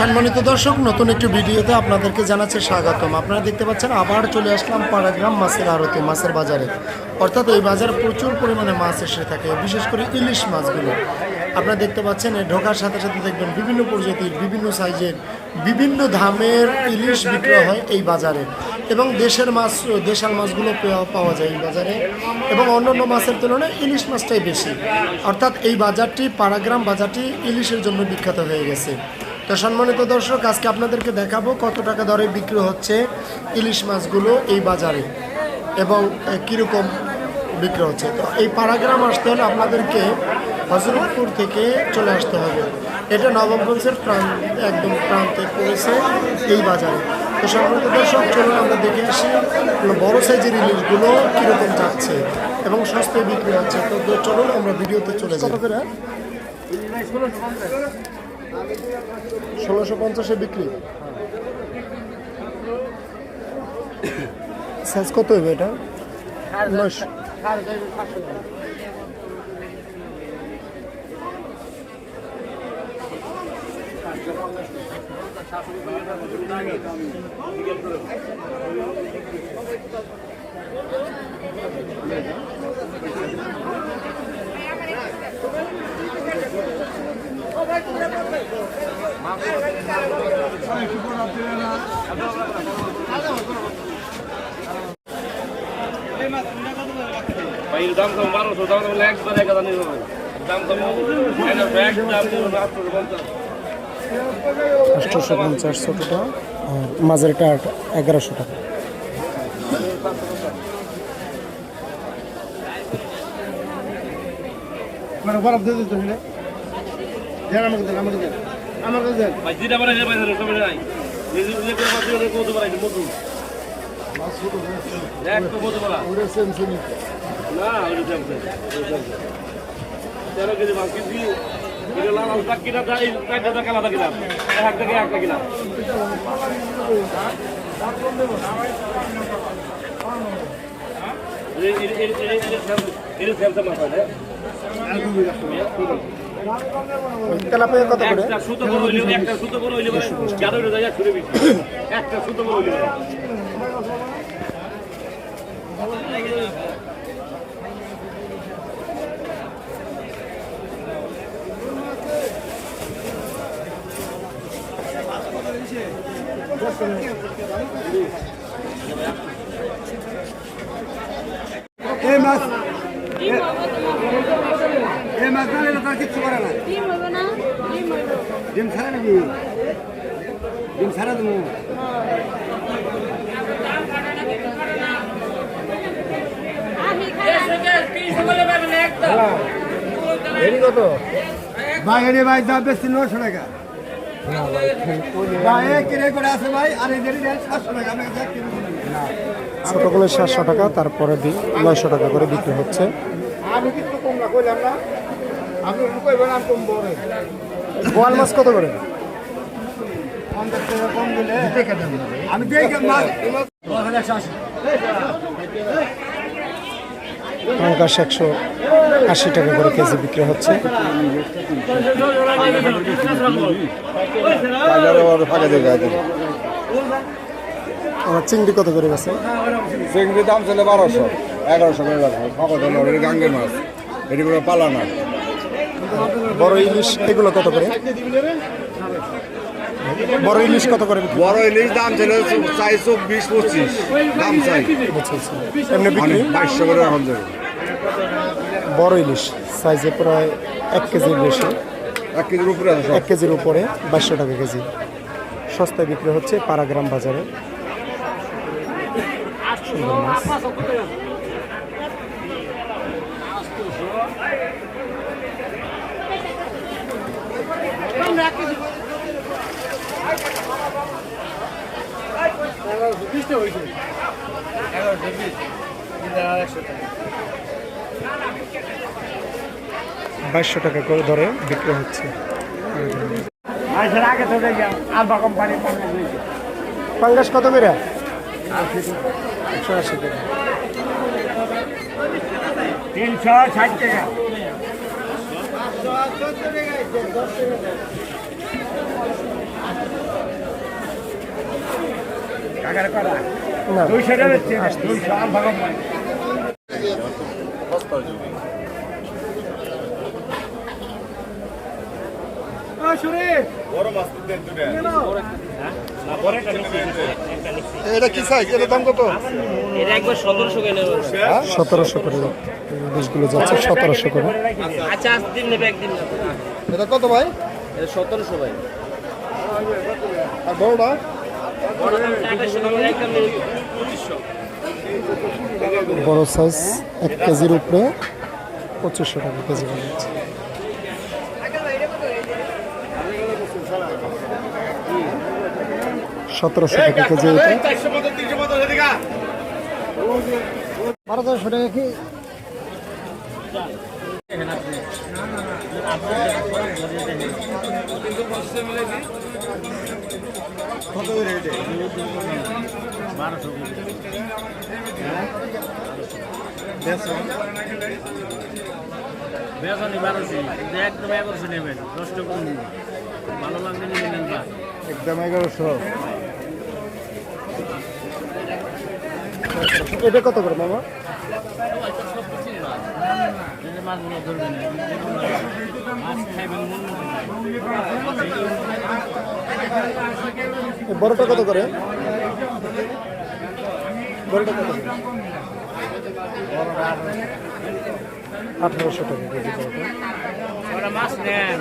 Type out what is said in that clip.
সম্মানিত দর্শক, নতুন একটি ভিডিওতে আপনাদেরকে জানাচ্ছে স্বাগতম। আপনারা দেখতে পাচ্ছেন, আবার চলে আসলাম পাড়াগ্রাম মাছের আড়তে, মাছের বাজারে। অর্থাৎ এই বাজারে প্রচুর পরিমাণে মাছ এসে থাকে, বিশেষ করে ইলিশ মাছগুলো। আপনারা দেখতে পাচ্ছেন ঢোকার সাথে সাথে দেখবেন বিভিন্ন প্রজাতির, বিভিন্ন সাইজের, বিভিন্ন ধামের ইলিশ বিক্রয় হয় এই বাজারে। এবং দেশের মাছ, দেশাল মাছগুলো পাওয়া যায় এই বাজারে। এবং অন্যান্য মাছের তুলনায় ইলিশ মাছটাই বেশি। অর্থাৎ এই বাজারটি, পাড়াগ্রাম বাজারটি ইলিশের জন্য বিখ্যাত হয়ে গেছে। তো সম্মানিত দর্শক, আজকে আপনাদেরকে দেখাবো কত টাকা দরে বিক্রি হচ্ছে ইলিশ মাছগুলো এই বাজারে এবং কীরকম বিক্রি হচ্ছে। তো এই পাড়াগ্রাম আসতে হলে আপনাদেরকে হজরতপুর থেকে চলে আসতে হবে। এটা নবাবগঞ্জের প্রাণ, একদম প্রান্তে পড়েছে এই বাজারে। তো সম্মানিত দর্শক, চলুন আমরা দেখে আসি বড় সাইজের ইলিশগুলো কীরকম যাচ্ছে এবং সস্তায় বিক্রি হচ্ছে। তো চলুন আমরা ভিডিওতে চলে যাই। ষোলোশো পঞ্চাশে বিক্রি। সাইজ কত হবে এটা? দাম তো বারোশো দাম তো একবার এক হাজার নিয়ে যাবে দাম তো এক দাম আটশোশো পঞ্চাশ। ছোটোটা আর মাঝারিটা এগারোশো টাকা। মানে বরফ দিয়ে দিতে দেন আমাকে দেন আমাকে দেন আমাকে দেন ভাই যেটা পারে সেটা পাইছে সবাই নাই নিজে নিজে করে পাচ্ছি ওদের কত পারাই মধু এক তো মধু না তেরো কেজি মাছ কিনছি এটা লাল আলু টাক কিনা চারটা টাকা কিনা এক একটা কিনা এটা মাছ হয় তেলাপিয়া কত করে? একটা সুতো বড় হইলে একটা সুতো বড় হইলে গাড়ির জায়গা ঘুরে বিক্রি একটা সুতো হইলে এই মাছ। এ- এই মাছ না নিলে কিচ্ছু করে না ডিম হবে না? ডিম হইব ডিম ছাড়া নাকি? ডিম ছাড়া দেবো ভাই এনে ভাই দাম বেশি নশো টাকা। ভাই কিনে করে আছে ভাই আর সাতশো টাকা। ছোটোগুলো সাতশো টাকা তারপরে দিন নয়শো টাকা করে বিক্রি হচ্ছে। আমি কিন্তু কম না কইলাম না। বোয়াল মাছ কত করে? আমি একশো আশি টাকা করে কেজি বিক্রি হচ্ছে। আমার চিংড়ি কত করে গেছে? চিংড়ির দাম চলে বারোশো এগারোশো করে এটা গাঙ্গের মাছ। এটি কোনো পালা না। বড় ইলিশ এগুলো কত করে? বড় ইলিশ কত করে বড় ইলিশ দাম ছিল চাই চব্বিশ পঁচিশ দাম চাই। এমনি বিক্রি? বাইশশো করে এখন বড় ইলিশ সাইজে প্রায় এক কেজির বেশি। এক কেজির উপরে এক কেজির উপরে বাইশশো টাকা কেজি। সস্তায় বিক্রি হচ্ছে পাড়াগ্রাম বাজারে। সুন্দর মাছ। বাইশশো টাকা করে ধরে বিক্রি হচ্ছে। পাঙ্গাস কত করে? একশো আশি টাকা। তিনশো ষাট টাকা না দুইশো টাকা দুইশো আর ভাগম এটা কি সাইজ এটার দাম কত? এটা একবার সতেরোশো করে ইলিশগুলো যাচ্ছে সতেরোশো করে। আচ্ছা দিন নেবে একদিন এটা কত ভাই? সতেরোশো ভাই। আর বড়টা? বড় সাইজ এক কেজির উপরে পঁচিশশো টাকা কেজি সতেরোশো টাকা কেজি এটা। বারো তেরোশো টাকা কি? বেসনি বারোশো একদম এগারোশো নেবেন দশটা কম ভালো লাগবে বা একদম এগারোশো। এটা কত করে মামা? ধরবেন মাছ কত করে? কত করে? আঠারোশো টাকা কেজি মাছ নেন